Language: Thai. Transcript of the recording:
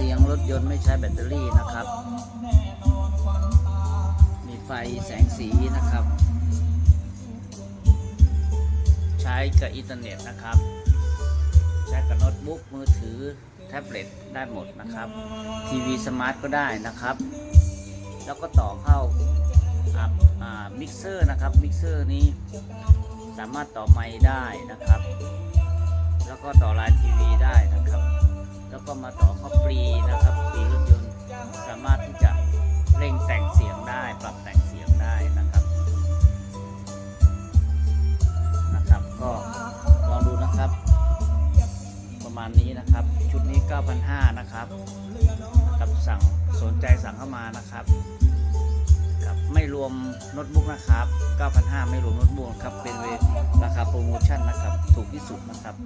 เสียงรถยนต์ไม่ใช้แบตเตอรี่นะครับ มีไฟแสงสีนะครับ ใช้กับอินเทอร์เน็ตนะครับ ใช้กับโน้ตบุ๊กมือถือแท็บเล็ตได้หมดนะครับ ทีวีสมาร์ทก็ได้นะครับ แล้วก็ต่อเข้าอ่ามิกเซอร์นะครับ มิกเซอร์นี้สามารถต่อไมค์ได้นะครับ แล้วก็ต่อไลน์ทีวีได้ เขาปรีนะครับปรีรถยนต์สามารถที่จะเร่งแต่งเสียงได้ ปรับแต่งเสียงได้นะครับนะครับ ก็ลองดูนะครับ ประมาณนี้นะครับ ชุดนี้ 9,500 นะครับนะครับสั่งสนใจสั่งเข้ามานะครับครับไม่รวมโน้ตบุ๊กนะครับ 9,500 ไม่รวมโน้ตบุ๊กครับเป็นราคาโปรโมชั่นนะครับ ถูกที่สุดนะครับ